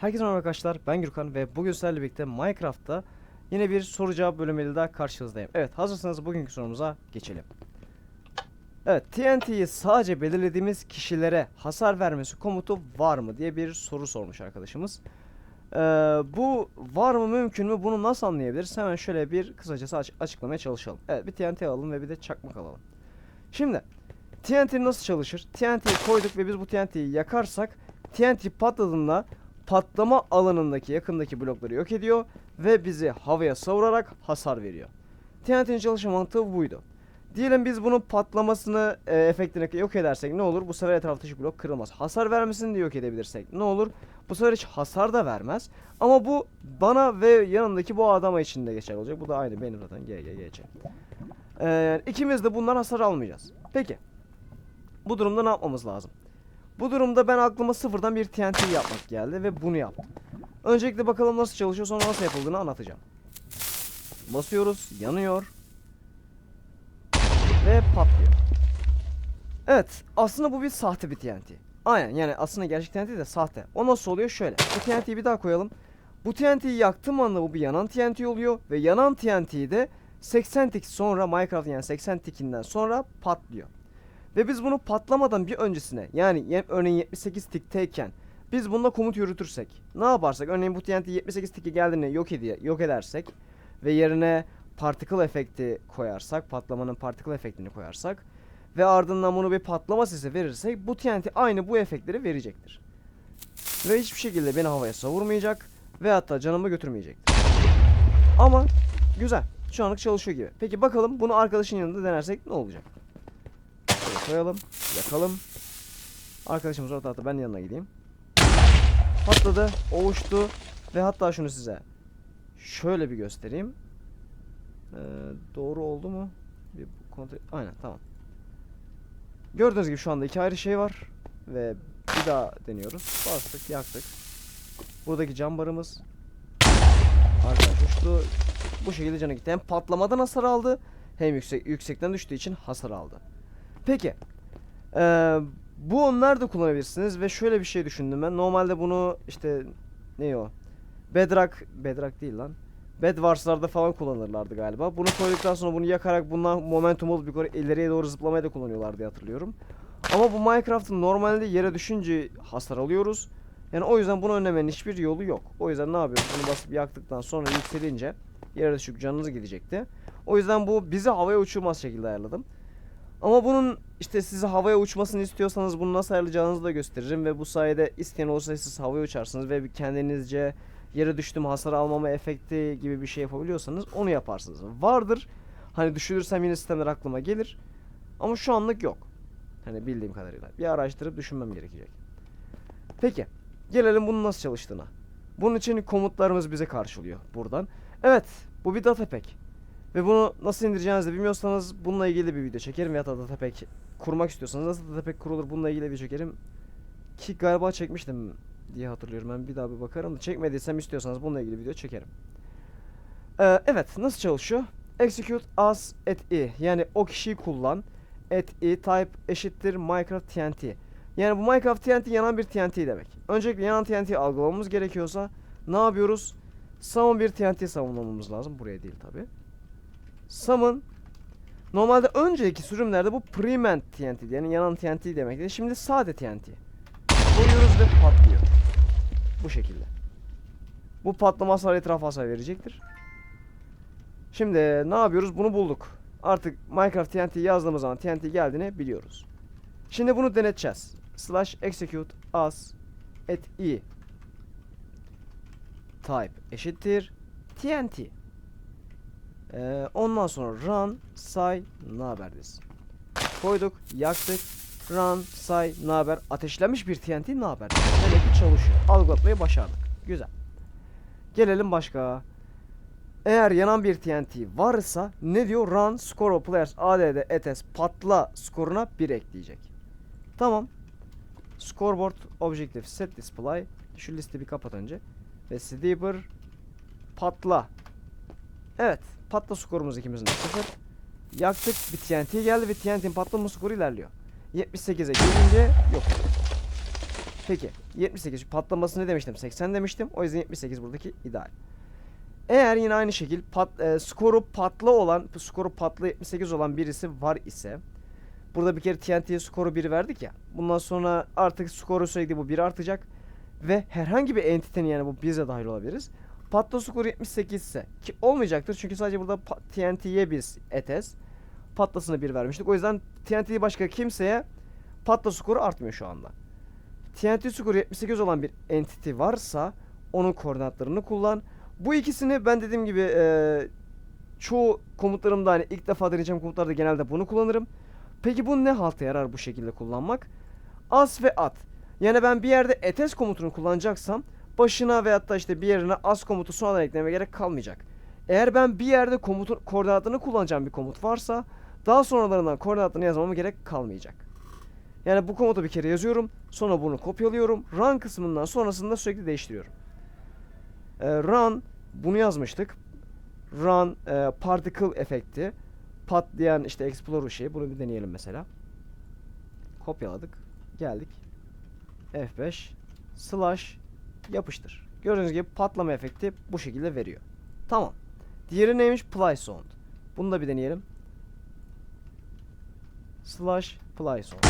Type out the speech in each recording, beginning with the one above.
Herkese merhaba arkadaşlar ben Gürkan ve bugün sizlerle birlikte Minecraft'ta yine bir soru cevap bölümüyle daha karşınızdayım. Evet hazırsanız bugünkü sorumuza geçelim. Evet TNT'yi sadece belirlediğimiz kişilere hasar vermesi komutu var mı diye bir soru sormuş arkadaşımız. Ee, bu var mı mümkün mü bunu nasıl anlayabiliriz hemen şöyle bir kısacası aç- açıklamaya çalışalım. Evet bir TNT alalım ve bir de çakmak alalım. Şimdi TNT nasıl çalışır? TNT'yi koyduk ve biz bu TNT'yi yakarsak TNT patladığında patlama alanındaki yakındaki blokları yok ediyor ve bizi havaya savurarak hasar veriyor. TNT'nin çalışma mantığı buydu. Diyelim biz bunun patlamasını e, efektini yok edersek ne olur? Bu sefer etraftaki blok kırılmaz. Hasar vermesini de yok edebilirsek ne olur? Bu sefer hiç hasar da vermez. Ama bu bana ve yanındaki bu adama için de geçerli olacak. Bu da aynı benim zaten GGGC. Ee, ikimiz de bundan hasar almayacağız. Peki. Bu durumda ne yapmamız lazım? Bu durumda ben aklıma sıfırdan bir TNT yapmak geldi ve bunu yaptım. Öncelikle bakalım nasıl çalışıyor sonra nasıl yapıldığını anlatacağım. Basıyoruz, yanıyor. Ve patlıyor. Evet, aslında bu bir sahte bir TNT. Aynen yani aslında gerçek TNT de sahte. O nasıl oluyor? Şöyle. Bu TNT'yi bir daha koyalım. Bu TNT'yi yaktığım anda bu bir yanan TNT oluyor ve yanan TNT'yi de 80 tik sonra Minecraft'ın yani 80 tikinden sonra patlıyor. Ve biz bunu patlamadan bir öncesine yani örneğin 78 tikteyken biz bunda komut yürütürsek ne yaparsak örneğin bu TNT 78 tiki geldiğinde yok ediyor yok edersek ve yerine particle efekti koyarsak patlamanın particle efektini koyarsak ve ardından bunu bir patlama sesi verirsek bu TNT aynı bu efektleri verecektir. Ve hiçbir şekilde beni havaya savurmayacak ve hatta canımı götürmeyecektir. Ama güzel. Şu anlık çalışıyor gibi. Peki bakalım bunu arkadaşın yanında denersek ne olacak? Koyalım. Yakalım. Arkadaşımız orada hatta ben yanına gideyim. Patladı. Oluştu. Ve hatta şunu size şöyle bir göstereyim. Ee, doğru oldu mu? Bir kontrol... Aynen tamam. Gördüğünüz gibi şu anda iki ayrı şey var. Ve bir daha deniyoruz. Bastık yaktık. Buradaki cam barımız. Arkadaş uçtu. Bu şekilde canı gitti. Hem patlamadan hasar aldı. Hem yüksek, yüksekten düştüğü için hasar aldı. Peki. Ee, bu onlar da kullanabilirsiniz ve şöyle bir şey düşündüm ben. Normalde bunu işte ne o? Bedrock, Bedrock değil lan. Bedwars'larda falan kullanırlardı galiba. Bunu koyduktan sonra bunu yakarak bundan momentum alıp yukarı ileriye doğru zıplamaya da kullanıyorlar diye hatırlıyorum. Ama bu Minecraft'ın normalde yere düşünce hasar alıyoruz. Yani o yüzden bunu önlemenin hiçbir yolu yok. O yüzden ne yapıyoruz? Bunu basıp yaktıktan sonra yükselince yere düşüp canınız gidecekti. O yüzden bu bizi havaya uçurmaz şekilde ayarladım. Ama bunun işte sizi havaya uçmasını istiyorsanız bunu nasıl ayarlayacağınızı da gösteririm ve bu sayede isteyen olursa siz havaya uçarsınız ve kendinizce yere düştüm hasar almama efekti gibi bir şey yapabiliyorsanız onu yaparsınız. Vardır. Hani düşünürsem yine sistemler aklıma gelir. Ama şu anlık yok. Hani bildiğim kadarıyla. Bir araştırıp düşünmem gerekecek. Peki. Gelelim bunun nasıl çalıştığına. Bunun için komutlarımız bize karşılıyor buradan. Evet. Bu bir data pack. Ve bunu nasıl indireceğinizi bilmiyorsanız bununla ilgili bir video çekerim ya da datapack kurmak istiyorsanız nasıl datapack kurulur bununla ilgili bir çekerim. Ki galiba çekmiştim diye hatırlıyorum ben bir daha bir bakarım da çekmediysem istiyorsanız bununla ilgili video çekerim. Ee, evet nasıl çalışıyor? Execute as at e yani o kişiyi kullan at e type eşittir Minecraft TNT. Yani bu Minecraft TNT yanan bir TNT demek. Öncelikle yanan TNT algılamamız gerekiyorsa ne yapıyoruz? Summon bir TNT savunmamız lazım. Buraya değil tabi. Summon Normalde önceki sürümlerde bu Prement TNT yani yanan TNT demekti. Şimdi sade TNT. Koyuyoruz ve patlıyor. Bu şekilde. Bu patlama hasar etrafa hasar verecektir. Şimdi ne yapıyoruz? Bunu bulduk. Artık Minecraft TNT yazdığımız zaman TNT geldiğini biliyoruz. Şimdi bunu deneteceğiz. Slash execute as at e type eşittir TNT. Ee, ondan sonra run say ne haberdeyiz. Koyduk, yaktık. Run say ne haber? Ateşlenmiş bir TNT ne haber? Demek ki çalışıyor. Algılatmayı başardık. Güzel. Gelelim başka. Eğer yanan bir TNT varsa ne diyor? Run score of players add etes patla skoruna 1 ekleyecek. Tamam. Scoreboard objective set display. Şu listi bir kapat önce. Ve Steeper patla. Evet. Patla skorumuz ikimizin de 0. Yaktık. Bir TNT geldi ve TNT'nin patlama skoru ilerliyor. 78'e gelince yok. Peki 78 patlaması ne demiştim? 80 demiştim. O yüzden 78 buradaki ideal. Eğer yine aynı şekil pat, e, skoru patlı olan, skoru patlı 78 olan birisi var ise burada bir kere TNT'ye skoru 1 verdik ya. Bundan sonra artık skoru sürekli bu 1 artacak ve herhangi bir entitenin yani bu biz de dahil olabiliriz. Patla skoru 78 ise ki olmayacaktır çünkü sadece burada TNT'ye biz etes patlasını 1 vermiştik. O yüzden TNT'yi başka kimseye patla skoru artmıyor şu anda. TNT skoru 78 olan bir entity varsa onun koordinatlarını kullan. Bu ikisini ben dediğim gibi eee, çoğu komutlarımda hani ilk defa deneyeceğim komutlarda genelde bunu kullanırım. Peki bu ne halta yarar bu şekilde kullanmak? As ve at. Yani ben bir yerde etes komutunu kullanacaksam başına veyahut da işte bir yerine as komutu sonradan ekleme gerek kalmayacak. Eğer ben bir yerde komutun koordinatını kullanacağım bir komut varsa daha sonralarından koordinatlarını yazmama gerek kalmayacak. Yani bu komutu bir kere yazıyorum. Sonra bunu kopyalıyorum. Run kısmından sonrasında sürekli değiştiriyorum. Ee, run bunu yazmıştık. Run e, particle efekti. Patlayan işte explorer şeyi. Bunu bir deneyelim mesela. Kopyaladık. Geldik. F5 slash yapıştır. Gördüğünüz gibi patlama efekti bu şekilde veriyor. Tamam. Diğeri neymiş? Ply sound. Bunu da bir deneyelim. Slash ply sound.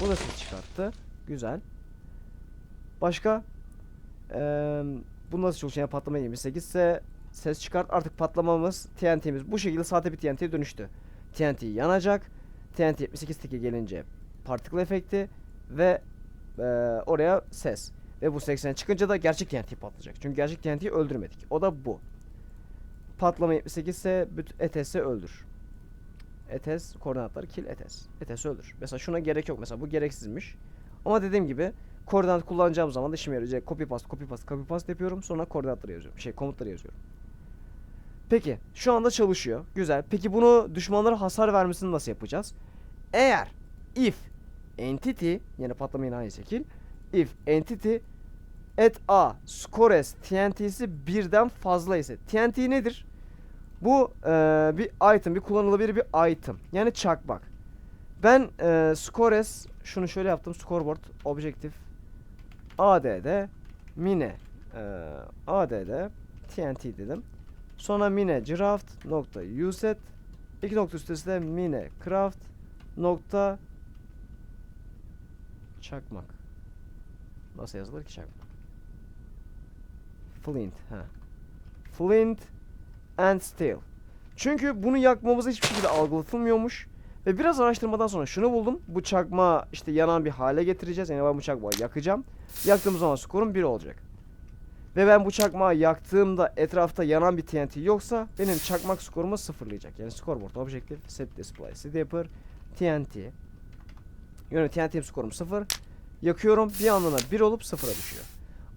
Bu da ses çıkarttı. Güzel. Başka? Eee bu nasıl çalışıyor? Yani patlama 28 ise ses çıkart. Artık patlamamız TNT'miz bu şekilde sahte bir TNT'ye dönüştü. TNT yanacak. TNT 78 tiki gelince particle efekti ve eee, oraya ses. Ve bu 80 çıkınca da gerçek TNT patlayacak. Çünkü gerçek TNT'yi öldürmedik. O da bu. Patlama 78 ise ETS'i öldür. ETS koordinatları kill ETS. ETS öldür. Mesela şuna gerek yok. Mesela bu gereksizmiş. Ama dediğim gibi koordinat kullanacağım zaman da işime yarayacak. Copy paste, copy paste, copy paste yapıyorum. Sonra koordinatları yazıyorum. Şey komutları yazıyorum. Peki şu anda çalışıyor. Güzel. Peki bunu düşmanlara hasar vermesini nasıl yapacağız? Eğer if entity yani patlamayın aynı şekil if entity at a scores TNT'si birden fazla ise TNT nedir? Bu eee, bir item, bir kullanılabilir bir item. Yani çakmak. Ben eee scores şunu şöyle yaptım. Scoreboard objektif add mine eee add TNT dedim. Sonra mine craft nokta uset iki nokta üstesi de mine craft nokta çakmak. Nasıl yazılır ki çakmak? Flint. Ha. Flint and steel. Çünkü bunu yakmamız hiçbir şekilde algılatılmıyormuş. Ve biraz araştırmadan sonra şunu buldum. Bu çakmağı işte yanan bir hale getireceğiz. Yani ben bu çakmağı yakacağım. Yaktığım zaman skorum 1 olacak. Ve ben bu çakmağı yaktığımda etrafta yanan bir TNT yoksa benim çakmak skorumu sıfırlayacak. Yani scoreboard objektif set display stepper TNT. Yani TNT'm skorum 0. Yakıyorum bir anlamda 1 olup 0'a düşüyor.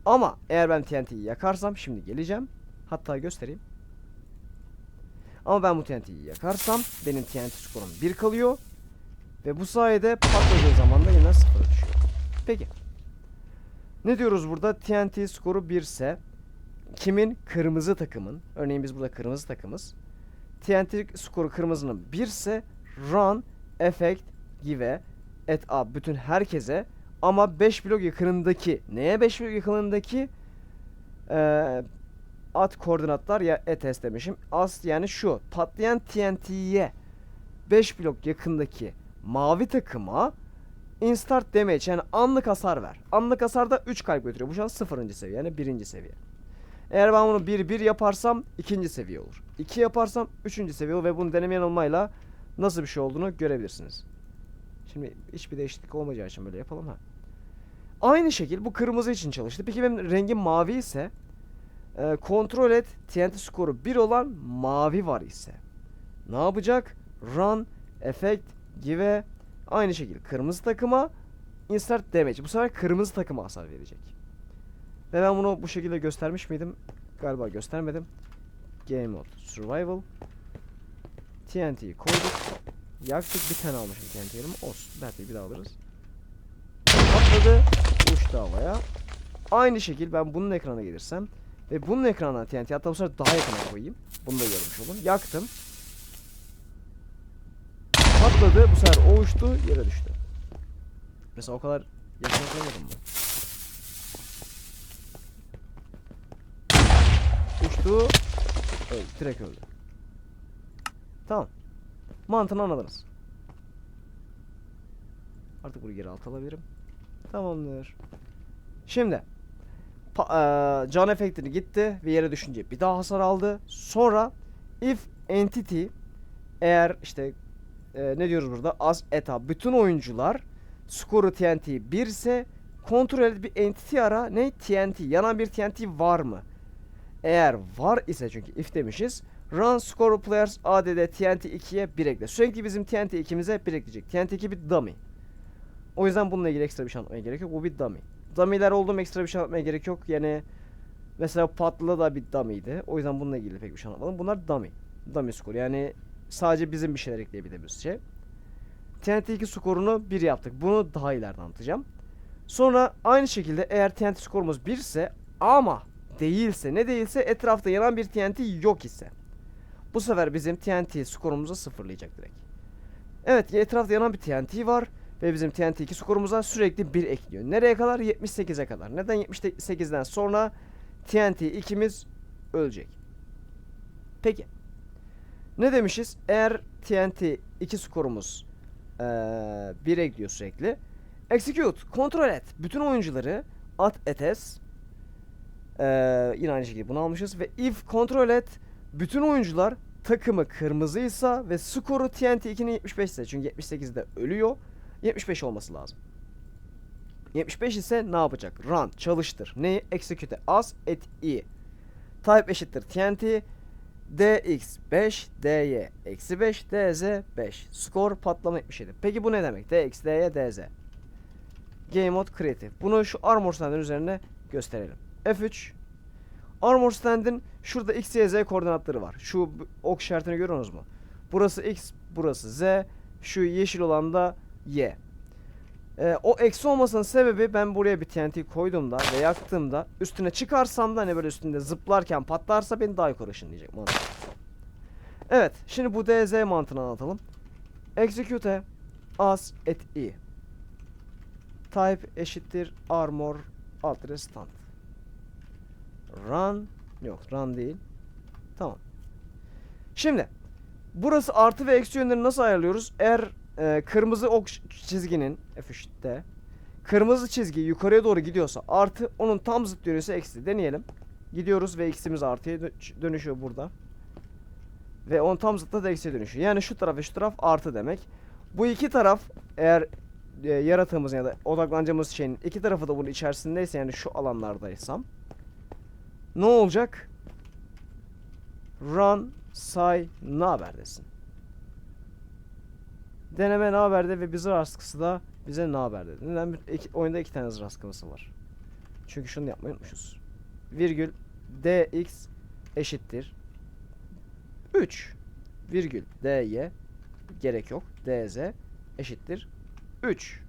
Ama eğer ben TNT'yi yakarsam şimdi geleceğim. Hatta göstereyim. Ama ben bu TNT'yi yakarsam benim TNT skorum 1 kalıyor. Ve bu sayede patladığı zaman da yine 0'a düşüyor. Peki. Ne diyoruz burada? TNT skoru 1 ise kimin? Kırmızı takımın. Örneğin biz burada kırmızı takımız. TNT skoru kırmızının 1 ise run, effect, give, et up bütün herkese ama 5 blok yakınındaki neye 5 blok yakınındaki Eee at koordinatlar ya etes demişim. As yani şu patlayan TNT'ye 5 blok yakındaki mavi takıma instart damage yani anlık hasar ver. Anlık hasar da 3 kalp götürüyor. Bu şu an 0. seviye yani 1. seviye. Eğer ben bunu 1 1 yaparsam 2. seviye olur. 2 yaparsam 3. seviye olur ve bunu deneme yanılmayla nasıl bir şey olduğunu görebilirsiniz. Şimdi hiçbir değişiklik olmayacağı için böyle yapalım ha. Aynı şekil bu kırmızı için çalıştı. Peki benim rengim mavi ise e, kontrol et TNT skoru 1 olan mavi var ise ne yapacak? Run, effect, give aynı şekilde kırmızı takıma insert damage. Bu sefer kırmızı takıma hasar verecek. Ve ben bunu bu şekilde göstermiş miydim? Galiba göstermedim. Game mode survival TNT'yi koyduk. Yaktık bir tane almışım TNT yerime. Olsun. Belki bir daha alırız. Patladı. Uçtu havaya. Aynı şekil ben bunun ekrana gelirsem ve bunun ekranına TNT hatta bu sefer daha yakına koyayım. Bunu da görmüş olun. Yaktım. Patladı. Bu sefer o uçtu. Yere düştü. Mesela o kadar Yaklaşamadım mı? Uçtu. Öldü. Direkt öldü. Tamam. Mantığını anladınız. Artık burayı geri alt alabilirim. Tamamdır. Şimdi pa- eee, can efektini gitti ve yere düşünce bir daha hasar aldı. Sonra if entity eğer işte eee, ne diyoruz burada as eta bütün oyuncular skoru TNT 1 ise kontrol et bir entity ara ne TNT yanan bir TNT var mı? Eğer var ise çünkü if demişiz Run score players ADD TNT 2'ye 1 ekle. Sürekli bizim TNT 2'mize 1 ekleyecek. TNT 2 bir dummy. O yüzden bununla ilgili ekstra bir şey anlatmaya gerek yok. Bu bir dummy. Dummy'ler oldu mu ekstra bir şey anlatmaya gerek yok. Yani mesela patlı da bir dummy'ydi. O yüzden bununla ilgili pek bir şey anlatmadım. Bunlar dummy. Dummy score. Yani sadece bizim bir şeyler ekleyebildiğimiz şey. TNT 2 skorunu 1 yaptık. Bunu daha ileride anlatacağım. Sonra aynı şekilde eğer TNT skorumuz 1 ise ama değilse ne değilse etrafta yanan bir TNT yok ise bu sefer bizim TNT skorumuzu sıfırlayacak direkt. Evet etrafta yanan bir TNT var ve bizim TNT 2 skorumuza sürekli 1 ekliyor. Nereye kadar? 78'e kadar. Neden 78'den sonra TNT 2'miz ölecek? Peki. Ne demişiz? Eğer TNT 2 skorumuz eee 1 ekliyor sürekli. Execute, kontrol et. Bütün oyuncuları at etes. Eee yine aynı şekilde bunu almışız ve if kontrol et. Bütün oyuncular takımı kırmızıysa ve skoru TNT 2'nin 75 ise çünkü 78'de ölüyor. 75 olması lazım. 75 ise ne yapacak? Run, çalıştır. Neyi? Execute as et i. Type eşittir TNT. DX 5, DY eksi 5, DZ 5. Skor patlama 77. Peki bu ne demek? DX, DY, DZ. Game mode creative. Bunu şu armor üzerine gösterelim. F3 Armor stand'in şurada X, Y, Z koordinatları var. Şu ok işaretini görüyorsunuz mu? Burası X, burası Z. Şu yeşil olan da Y. Ee, o eksi olmasının sebebi ben buraya bir TNT koyduğumda ve yaktığımda üstüne çıkarsam da hani böyle üstünde zıplarken patlarsa beni daha yukarı ışınlayacak mantık. Evet şimdi bu DZ mantığını anlatalım. Execute as et i. Type eşittir armor alt stand. Run yok run değil. Tamam. Şimdi burası artı ve eksi yönlerini nasıl ayarlıyoruz? Eğer e, kırmızı ok çizginin F3'te kırmızı çizgi yukarıya doğru gidiyorsa artı onun tam zıt yönüyse eksi. Deneyelim. Gidiyoruz ve x'imiz artıya dönüşüyor burada. Ve onun tam zıttı da eksiye dönüşüyor. Yani şu taraf ve şu taraf artı demek. Bu iki taraf eğer e, yaratığımız ya da odaklanacağımız şeyin iki tarafı da bunun içerisindeyse yani şu alanlardaysam ne olacak? Run, say, ne haber desin. Deneme ne haber de ve bir zır da bize ne haber dedi. Neden? Bir, iki, oyunda iki tane zır var. Çünkü şunu yapmayı unutmuşuz. Virgül dx eşittir 3 virgül dy gerek yok dz eşittir 3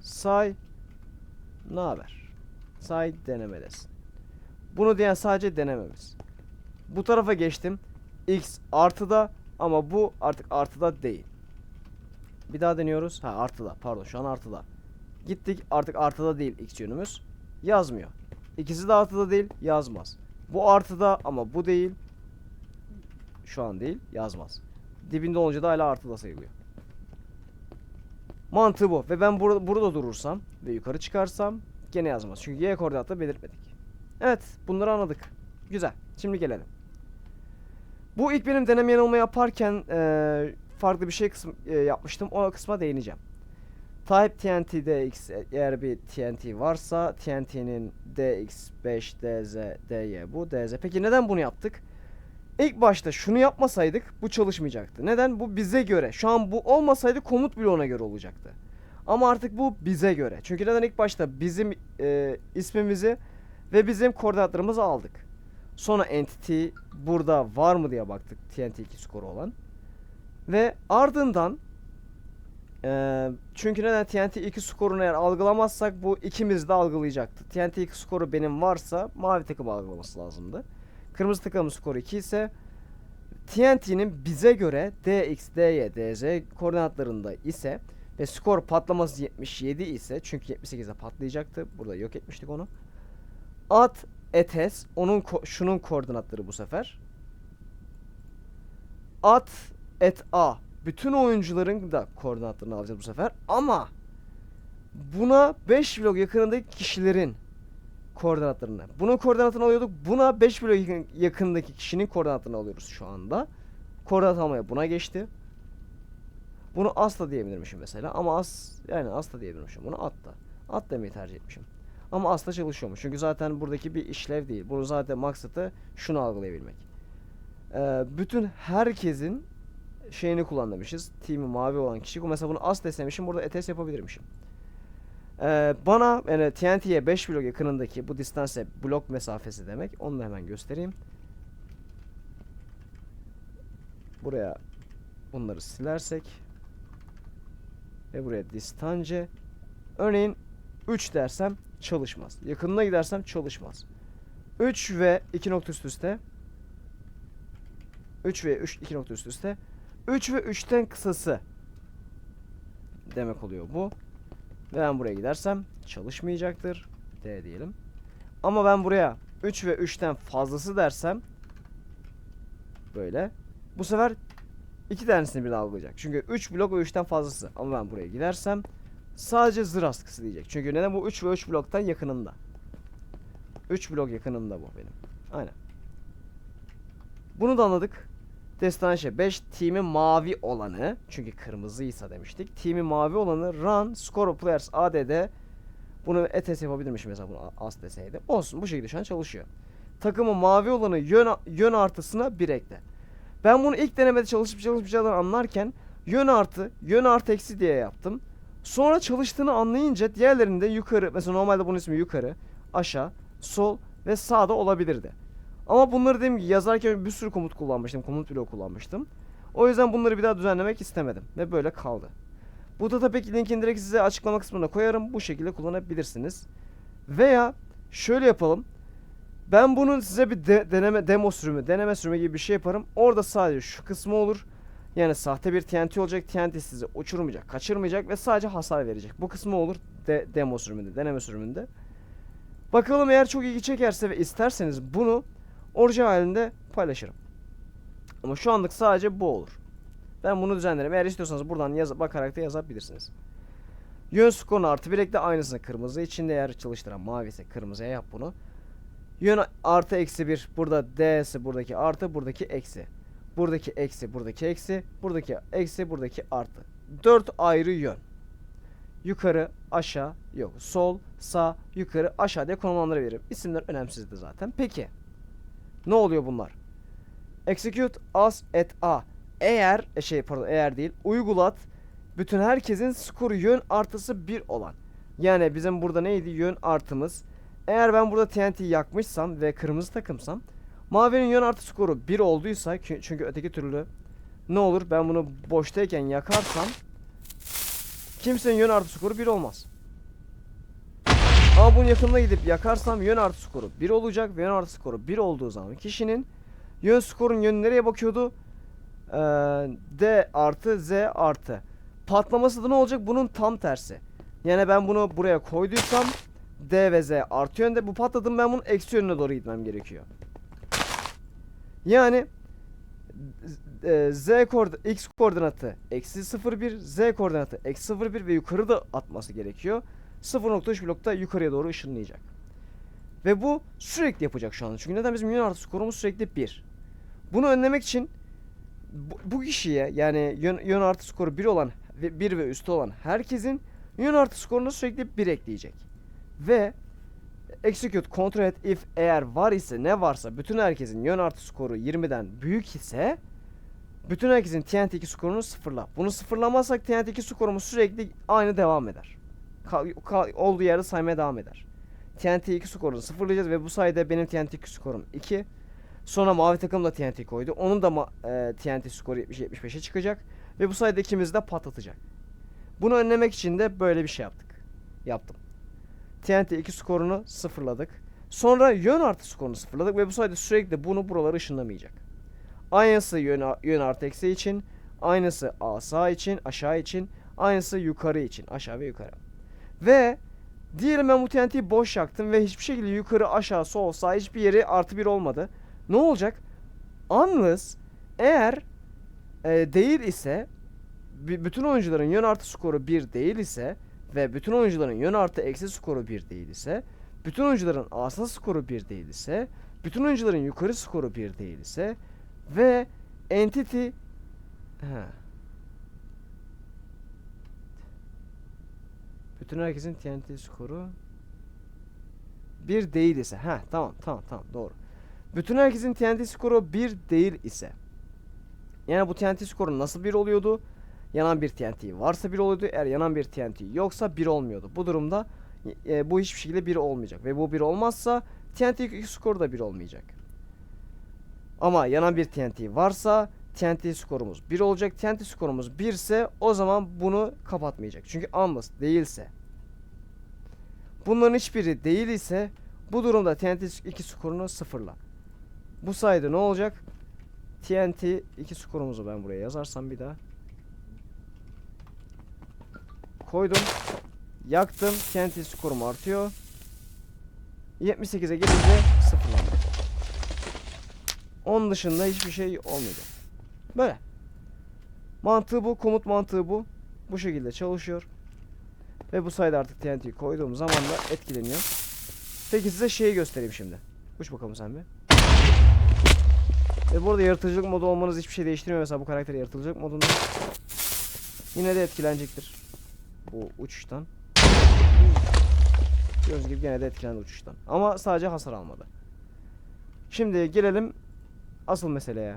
say ne haber say denemedesin bunu diyen sadece denememiz. Bu tarafa geçtim. X artıda ama bu artık artıda değil. Bir daha deniyoruz. Ha artıda. Pardon şu an artıda. Gittik artık artıda değil X yönümüz. Yazmıyor. İkisi de artıda değil yazmaz. Bu artıda ama bu değil. Şu an değil yazmaz. Dibinde olunca da hala artıda sayılıyor. Mantığı bu. Ve ben burada, burada durursam ve yukarı çıkarsam gene yazmaz. Çünkü Y koordinatta belirtmedik. Evet, bunları anladık. Güzel. Şimdi gelelim. Bu ilk benim deneme yanılma yaparken eee, farklı bir şey kısım eee, yapmıştım. O kısma değineceğim. Type TNT DX e- eğer bir TNT varsa TNT'nin DX5 DZ DY bu DZ. Peki neden bunu yaptık? İlk başta şunu yapmasaydık bu çalışmayacaktı. Neden? Bu bize göre. Şu an bu olmasaydı komut bloğuna göre olacaktı. Ama artık bu bize göre. Çünkü neden ilk başta bizim eee, ismimizi ve bizim koordinatlarımızı aldık. Sonra entity burada var mı diye baktık TNT 2 skoru olan. Ve ardından eee, çünkü neden TNT 2 skorunu eğer algılamazsak bu ikimiz de algılayacaktı. TNT 2 skoru benim varsa mavi takım algılaması lazımdı. Kırmızı takımın skoru 2 ise TNT'nin bize göre DX, DY, DZ koordinatlarında ise ve skor patlaması 77 ise çünkü 78'de patlayacaktı. Burada yok etmiştik onu. At etes onun ko- şunun koordinatları bu sefer. At et a bütün oyuncuların da koordinatlarını alacağız bu sefer ama buna 5 blok yakınındaki kişilerin koordinatlarını. Bunun koordinatını alıyorduk. Buna 5 blok yakın- yakındaki kişinin koordinatını alıyoruz şu anda. Koordinat almaya buna geçti. Bunu asla diyebilirmişim mesela ama as yani asla diyebilirmişim. Bunu at da. At demeyi tercih etmişim. Ama asla çalışıyormuş. Çünkü zaten buradaki bir işlev değil. Bunu zaten maksatı şunu algılayabilmek. Ee, bütün herkesin şeyini kullanmışız. Team'i mavi olan kişi. Mesela bunu as desemişim. Burada etes yapabilirmişim. Ee, bana yani TNT'ye 5 blok yakınındaki bu distance blok mesafesi demek. Onu da hemen göstereyim. Buraya bunları silersek ve buraya distance örneğin 3 dersem çalışmaz. Yakınına gidersem çalışmaz. 3 ve 2 nokta üst üste 3 ve 3 2 nokta üst üste 3 ve 3'ten kısası demek oluyor bu. Ve ben buraya gidersem çalışmayacaktır. D diyelim. Ama ben buraya 3 ve 3'ten fazlası dersem böyle bu sefer iki tanesini bir algılayacak. Çünkü 3 blok ve 3'ten fazlası. Ama ben buraya gidersem sadece zır askısı diyecek. Çünkü neden bu 3 ve 3 bloktan yakınında. 3 blok yakınında bu benim. Aynen. Bunu da anladık. Destanşe 5 team'i mavi olanı çünkü kırmızıysa demiştik. Team'i mavi olanı run score players AD'de bunu ETS yapabilirmişim mesela bunu as deseydi. Olsun bu şekilde şu an çalışıyor. Takımın mavi olanı yön, yön artısına 1 ekle. Ben bunu ilk denemede çalışıp çalışmayacağını anlarken yön artı, yön artı eksi diye yaptım. Sonra çalıştığını anlayınca diğerlerinde yukarı, mesela normalde bunun ismi yukarı, aşağı, sol ve sağda olabilirdi. Ama bunları dediğim gibi yazarken bir sürü komut kullanmıştım. Komut bloğu kullanmıştım. O yüzden bunları bir daha düzenlemek istemedim. Ve böyle kaldı. Bu da ki linkini direkt size açıklama kısmına koyarım. Bu şekilde kullanabilirsiniz. Veya şöyle yapalım. Ben bunun size bir de- deneme demo sürümü, deneme sürümü gibi bir şey yaparım. Orada sadece şu kısmı olur. Yani sahte bir TNT olacak. TNT sizi uçurmayacak, kaçırmayacak ve sadece hasar verecek. Bu kısmı olur de demo sürümünde, deneme sürümünde. Bakalım eğer çok ilgi çekerse ve isterseniz bunu orijinal halinde paylaşırım. Ama şu anlık sadece bu olur. Ben bunu düzenlerim. Eğer istiyorsanız buradan yaz bakarak da yazabilirsiniz. Yön skorunu artı bir ekle aynısını kırmızı içinde eğer çalıştıran mavi ise kırmızıya yap bunu. Yön artı eksi bir burada D'si buradaki artı buradaki eksi. Buradaki eksi buradaki eksi buradaki eksi buradaki artı. Dört ayrı yön. Yukarı aşağı yok sol sağ yukarı aşağı diye konumlandırabilirim. İsimler önemsizdi zaten. Peki ne oluyor bunlar? Execute as at a. Eğer e, şey pardon eğer değil uygulat bütün herkesin skoru yön artısı 1 olan. Yani bizim burada neydi yön artımız. Eğer ben burada TNT yakmışsam ve kırmızı takımsam mavinin yön artı skoru 1 olduysa kü- çünkü öteki türlü ne olur ben bunu boştayken yakarsam kimsenin yön artı skoru 1 olmaz. Ama bunun yakınına gidip yakarsam yön artı skoru 1 olacak ve yön artı skoru 1 olduğu zaman kişinin yön skorun yönü nereye bakıyordu? Ee, D artı Z artı. Patlaması da ne olacak? Bunun tam tersi. Yani ben bunu buraya koyduysam D ve Z artı yönde. Bu patladım ben bunun eksi yönüne doğru gitmem gerekiyor. Yani e, Z koord X koordinatı eksi 0,1 Z koordinatı eksi 0,1 ve yukarıda atması gerekiyor. 0.3 blokta yukarıya doğru ışınlayacak. Ve bu sürekli yapacak şu anda. Çünkü neden bizim yön artı skorumuz sürekli 1. Bunu önlemek için bu, bu kişiye yani yön, yön artı skoru 1 olan ve 1 ve üstü olan herkesin yön artı skoruna sürekli 1 ekleyecek. Ve execute control et if eğer var ise ne varsa bütün herkesin yön artı skoru 20'den büyük ise bütün herkesin TNT2 skorunu sıfırla. Bunu sıfırlamazsak TNT2 skorumuz sürekli aynı devam eder. Kal, kal- olduğu yerde saymaya devam eder. TNT2 skorunu sıfırlayacağız ve bu sayede benim TNT2 skorum 2. Sonra mavi takım da TNT koydu. Onun da e, TNT skoru 70-75'e çıkacak. Ve bu sayede ikimizi de patlatacak. Bunu önlemek için de böyle bir şey yaptık. Yaptım. TNT 2 skorunu sıfırladık. Sonra yön artı skorunu sıfırladık ve bu sayede sürekli bunu buralara ışınlamayacak. Aynısı yön, yön artı eksi için, aynısı asa için, aşağı için, Aynısı yukarı için. Aşağı ve yukarı. Ve diyelim ben bu TNT'yi boş yaktım ve hiçbir şekilde yukarı aşağı sol sağ hiçbir yeri artı bir olmadı. Ne olacak? Unless eğer e, değil ise bütün oyuncuların yön artı skoru 1 değil ise ve bütün oyuncuların yön artı eksi skoru 1 değil ise bütün oyuncuların asla skoru 1 değil ise bütün oyuncuların yukarı skoru 1 değil ise ve entity He. Bütün herkesin TNT skoru 1 değil ise. Ha tamam tamam tamam doğru. Bütün herkesin TNT skoru 1 değil ise. Yani bu TNT skoru nasıl 1 oluyordu? Yanan bir TNT varsa 1 oluyordu. Eğer yanan bir TNT yoksa 1 olmuyordu. Bu durumda e, bu hiçbir şekilde 1 olmayacak. Ve bu 1 olmazsa TNT skoru da 1 olmayacak. Ama yanan bir TNT varsa TNT skorumuz 1 olacak. TNT skorumuz 1 ise o zaman bunu kapatmayacak. Çünkü unless değilse. Bunların hiçbiri değil ise bu durumda TNT 2 skorunu sıfırla. Bu sayede ne olacak? TNT 2 skorumuzu ben buraya yazarsam bir daha. Koydum. Yaktım. TNT skorum artıyor. 78'e gelince sıfırlandı. Onun dışında hiçbir şey olmayacak. Böyle. Mantığı bu. Komut mantığı bu. Bu şekilde çalışıyor. Ve bu sayede artık TNT'yi koyduğum zaman da etkileniyor. Peki size şeyi göstereyim şimdi. Uç bakalım sen bir. Ve burada yaratıcılık modu olmanız hiçbir şey değiştirmiyor. Mesela bu karakter yaratıcılık modunda. Yine de etkilenecektir. Bu uçuştan. Gördüğünüz gibi gene de etkilendi uçuştan. Ama sadece hasar almadı. Şimdi gelelim asıl meseleye.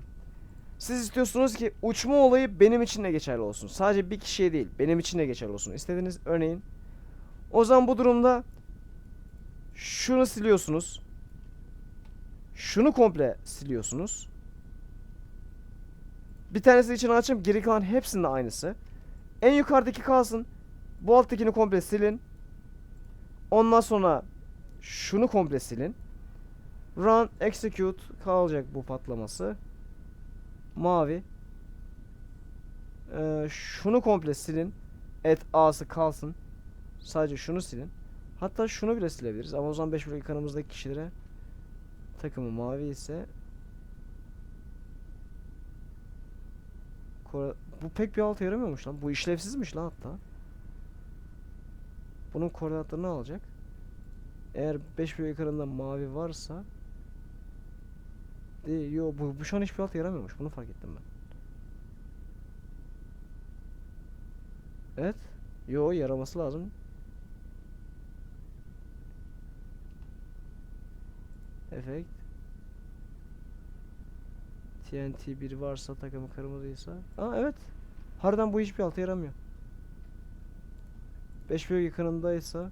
Siz istiyorsunuz ki uçma olayı benim için de geçerli olsun. Sadece bir kişiye değil, benim için de geçerli olsun. İstediğiniz örneğin. O zaman bu durumda şunu siliyorsunuz. Şunu komple siliyorsunuz. Bir tanesi için açayım, geri kalan hepsinin aynısı. En yukarıdaki kalsın. Bu alttakini komple silin. Ondan sonra şunu komple silin. Run, execute kalacak bu patlaması. Mavi. Ee, şunu komple silin. Et A'sı kalsın. Sadece şunu silin. Hatta şunu bile silebiliriz. Ama o zaman 5 bölge kanımızdaki kişilere takımı mavi ise bu pek bir alta yaramıyormuş lan. Bu işlevsizmiş lan hatta. Bunun koordinatlarını alacak. Eğer 5 bölge kanında mavi varsa Değil, yo bu, bu şu an hiçbir alt yaramıyormuş. Bunu fark ettim ben. Evet. Yo yaraması lazım. Efekt. TNT biri varsa takımı kırmızıysa. Aa evet. Harbiden bu hiçbir alta yaramıyor. 5 bölge yakınındaysa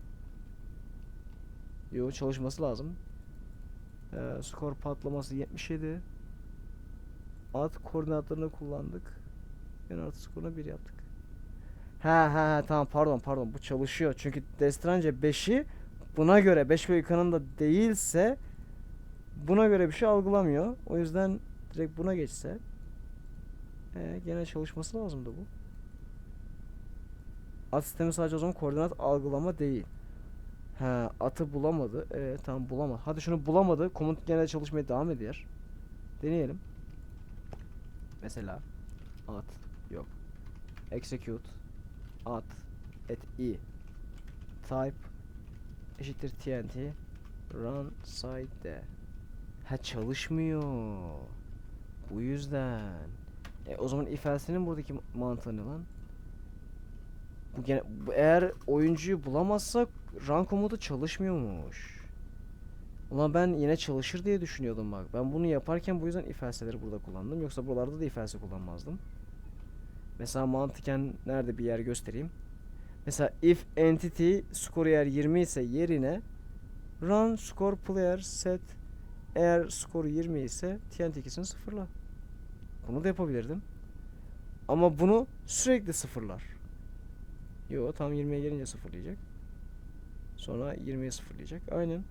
Yo çalışması lazım. Ee, skor patlaması 77. At koordinatlarını kullandık. En artı skoruna 1 yaptık. Ha ha ha tamam pardon pardon bu çalışıyor. Çünkü Destrance 5'i buna göre 5 bölge kanında değilse buna göre bir şey algılamıyor. O yüzden direkt buna geçse ee, gene çalışması lazımdı bu. At sistemi sadece o zaman koordinat algılama değil. Ha, atı bulamadı. Evet tamam bulamadı. Hadi şunu bulamadı. Komut gene de çalışmaya devam ediyor. Deneyelim. Mesela at yok. Execute at et i type eşittir TNT run side de. Ha çalışmıyor. Bu yüzden. E o zaman if else'nin buradaki mantığı ne lan? Bu gene eğer oyuncuyu bulamazsak run komutu çalışmıyormuş. Ulan ben yine çalışır diye düşünüyordum bak. Ben bunu yaparken bu yüzden if else'leri burada kullandım. Yoksa buralarda da if else kullanmazdım. Mesela mantıken nerede bir yer göstereyim. Mesela if entity score eğer 20 ise yerine run score player set eğer skoru 20 ise TNT 2'sini sıfırla. Bunu da yapabilirdim. Ama bunu sürekli sıfırlar. Yo tam 20'ye gelince sıfırlayacak. Sonra 20'ye sıfırlayacak. Aynen.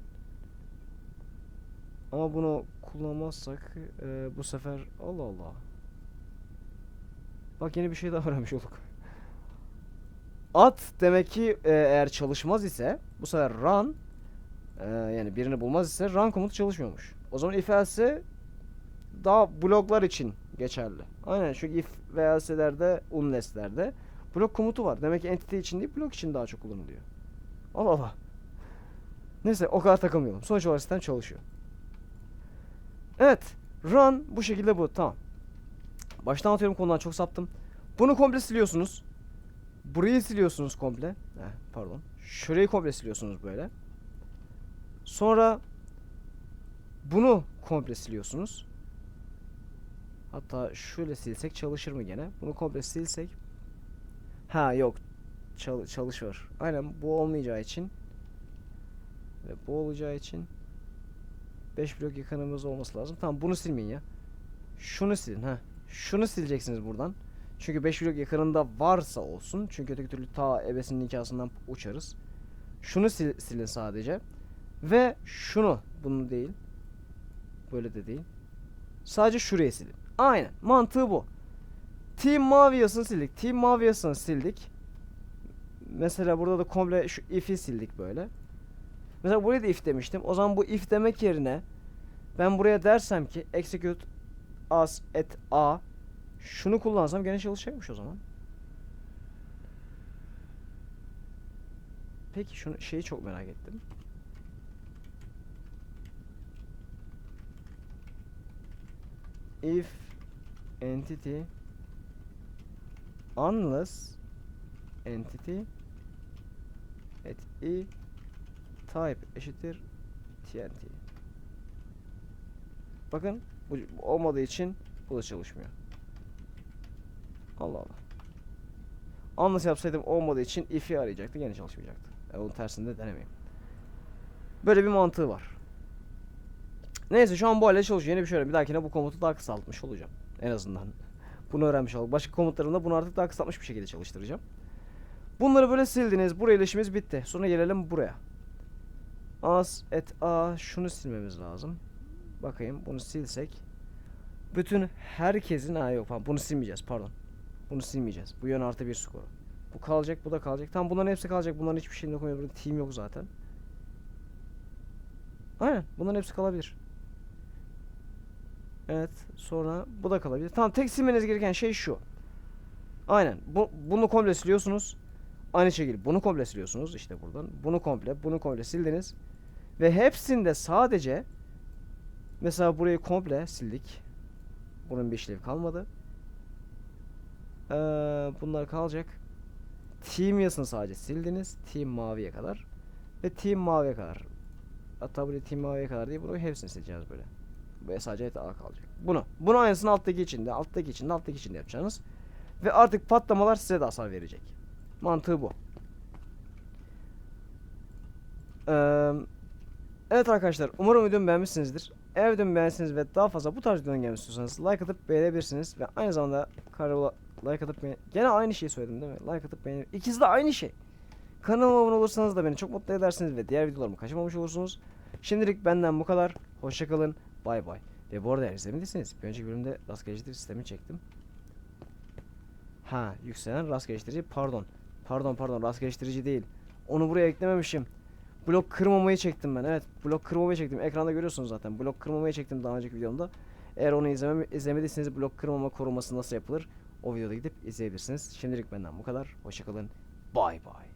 Ama bunu kullanmazsak e, bu sefer Allah Allah. Bak yeni bir şey daha öğrenmiş olduk. At demek ki e, eğer çalışmaz ise bu sefer run e, yani birini bulmaz ise run komutu çalışmıyormuş. O zaman if else daha bloklar için geçerli. Aynen çünkü if ve else'lerde unless'lerde blok komutu var. Demek ki entity için değil blok için daha çok kullanılıyor. Allah Allah. Neyse o kadar takılmayalım. Sonuç olarak sistem çalışıyor. Evet. Run bu şekilde bu. Tamam. Baştan atıyorum konudan çok saptım. Bunu komple siliyorsunuz. Burayı siliyorsunuz komple. Heh, pardon. Şurayı komple siliyorsunuz böyle. Sonra bunu komple siliyorsunuz. Hatta şöyle silsek çalışır mı gene? Bunu komple silsek. Ha yok. Çal çalışır. Aynen bu olmayacağı için ve bu olacağı için 5 blok yakınımız olması lazım. Tamam bunu silmeyin ya. Şunu silin ha. Şunu sileceksiniz buradan. Çünkü 5 blok yakınında varsa olsun. Çünkü öteki türlü ta ebesinin nikahından uçarız. Şunu sil, silin sadece. Ve şunu. Bunu değil. Böyle de değil. Sadece şuraya silin. Aynen. Mantığı bu. Team Mavias'ını sildik. Team Mavias'ını sildik. Mesela burada da komple şu if'i sildik böyle. Mesela buraya da if demiştim. O zaman bu if demek yerine ben buraya dersem ki execute as at a şunu kullansam gene çalışacakmış o zaman. Peki şunu şeyi çok merak ettim. If entity unless entity at e type eşittir TNT. Bakın bu olmadığı için bu da çalışmıyor. Allah Allah. Unless yapsaydım olmadığı için if'i arayacaktı gene çalışmayacaktı. E, onun tersinde denemeyeyim. Böyle bir mantığı var. Neyse şu an bu hale çalışıyor. Yeni bir şey öğrendim. Bir dahakine bu komutu daha kısaltmış olacağım. En azından. Bunu öğrenmiş olduk. Başka komutlarımda bunu artık daha kısaltmış bir şekilde çalıştıracağım. Bunları böyle sildiniz. Buraya ilişimiz bitti. Sonra gelelim buraya. As et a şunu silmemiz lazım. Bakayım bunu silsek. Bütün herkesin ha yok falan bunu silmeyeceğiz pardon. Bunu silmeyeceğiz. Bu yön artı bir skoru. Bu kalacak bu da kalacak. Tamam bunların hepsi kalacak. Bunların hiçbir şeyini. Burada team yok zaten. Aynen bunların hepsi kalabilir. Evet sonra bu da kalabilir. Tamam tek silmeniz gereken şey şu. Aynen bu, bunu komple siliyorsunuz. Aynı şekilde bunu komple siliyorsunuz işte buradan. Bunu komple, bunu komple sildiniz. Ve hepsinde sadece mesela burayı komple sildik. Bunun bir işlevi kalmadı. Ee, bunlar kalacak. Team yazını sadece sildiniz. Team maviye kadar. Ve team maviye kadar. Hatta buraya team maviye kadar değil. Bunu hepsini sileceğiz böyle. Böyle sadece A kalacak. Bunu. Bunu aynısını alttaki içinde, alttaki içinde, alttaki içinde yapacaksınız. Ve artık patlamalar size de hasar verecek. Mantığı bu. Ee, evet arkadaşlar umarım videomu beğenmişsinizdir. Eğer videomu beğendiyseniz ve daha fazla bu tarz videoların gelmesi istiyorsanız like atıp beğenebilirsiniz. Ve aynı zamanda kanala like atıp beğen... Gene aynı şeyi söyledim değil mi? Like atıp beğenin. İkisi de aynı şey. Kanalıma abone olursanız da beni çok mutlu edersiniz ve diğer videolarımı kaçırmamış olursunuz. Şimdilik benden bu kadar. Hoşçakalın. Bay bay. Ve bu arada eğer izlemediyseniz bir önceki bölümde rast geliştirici sistemi çektim. Ha yükselen rast geliştirici pardon. Pardon pardon rast geliştirici değil. Onu buraya eklememişim. Blok kırmamayı çektim ben. Evet blok kırmamayı çektim. Ekranda görüyorsunuz zaten. Blok kırmamayı çektim daha önceki videomda. Eğer onu izleme, izlemediyseniz blok kırmama koruması nasıl yapılır o videoda gidip izleyebilirsiniz. Şimdilik benden bu kadar. Hoşçakalın. Bay bay.